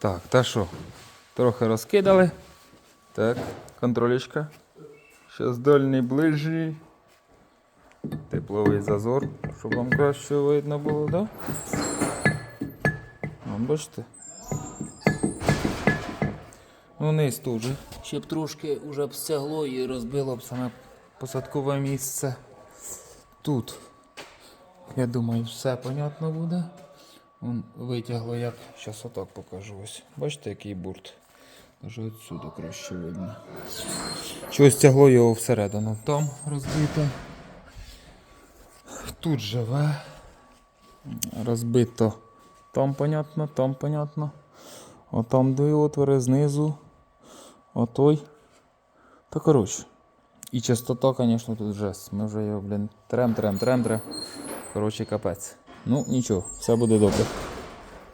Так, та що? Трохи розкидали. Так, контролечка. Зараз дальній ближній. Тепловий зазор, щоб вам краще видно було, так? Да? Вон, бачите? Ну, низ тут же. Ще б трошки вже б стягло і розбило б саме посадкове місце. Тут. Я думаю, все понятно буде. Витягло як. Зараз отак покажу ось. Бачите, який бурт? Даже отсюди краще видно. Чогось тягло його всередину. Там розбито. Тут живе. Розбито. Там понятно, там понятно. Отам дві отвори знизу. Отой. Та коротше. І частота, звісно, тут жесть. Ми вже його, блін, трем, трем, трем, трем. Коротше, капець. Ну, нічого, все буде добре.